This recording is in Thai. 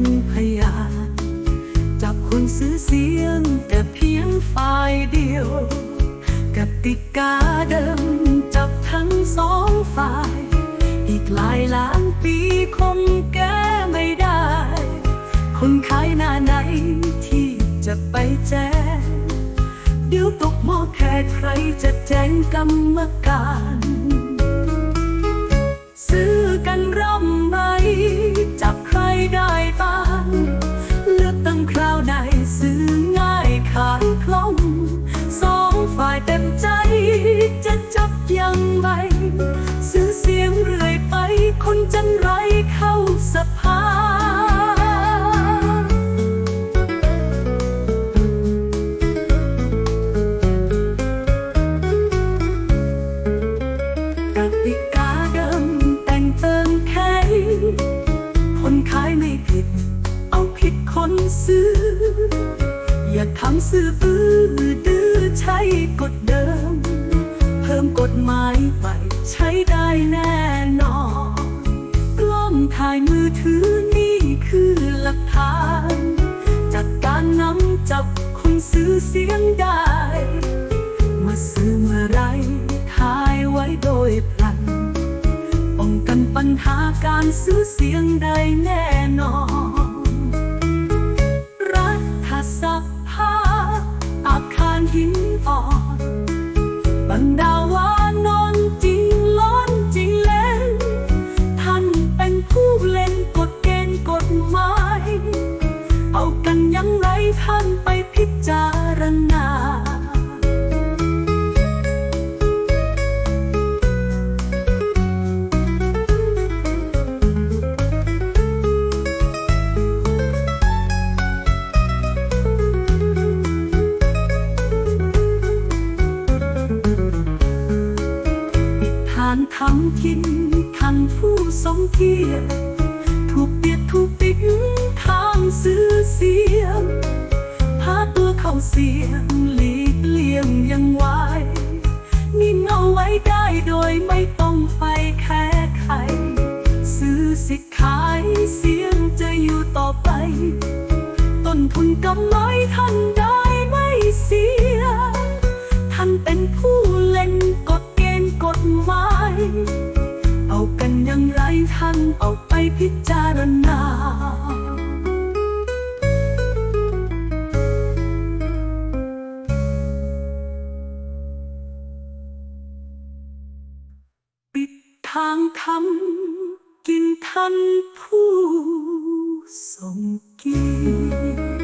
เป็นพยานจับคนซื้อเสียงแต่เพียงฝ่ายเดียว กติกาเดิมจับทั้งสองฝ่าย อีกหลายล้านปีคงแก้ไม่ได้ คนขายหน้าไหนที่จะไปแจ้งเดี๋ยวตกหม้อแค่ใครจะแจ้งกรรมการ ซื้อกันร ทำซื้อปื้อดื้อใช้กฎเดิม เพิ่มกฎหมายไปใช้ได้แน่นอน กล้องถ่ายมือถือนี่คือหลักฐาน จากการนำจับคนซื้อเสียงได้ มาซื้อเมื่อไรถ่ายไว้โดยพลันป้องกันปัญหาการซื้อเสียงได้แน่นอนานทำกินทันผู้ทรงเกียรติถูกเบียดถูกปิดทางซื้อเสียงพาตัวเข้าเสียงหลีกเลี่ยงยังไหวนิ่งเอาไว้ได้โดยไม่ต้องไปแค่ใคร ซื้อสิขายเสียงจะอยู่ต่อไป ต้นทุนกำไรท่านได้ไม่เสีย ท่านเป็นผู้ พิจารณา ปิดทางทำกินทันผู้ทรงกิน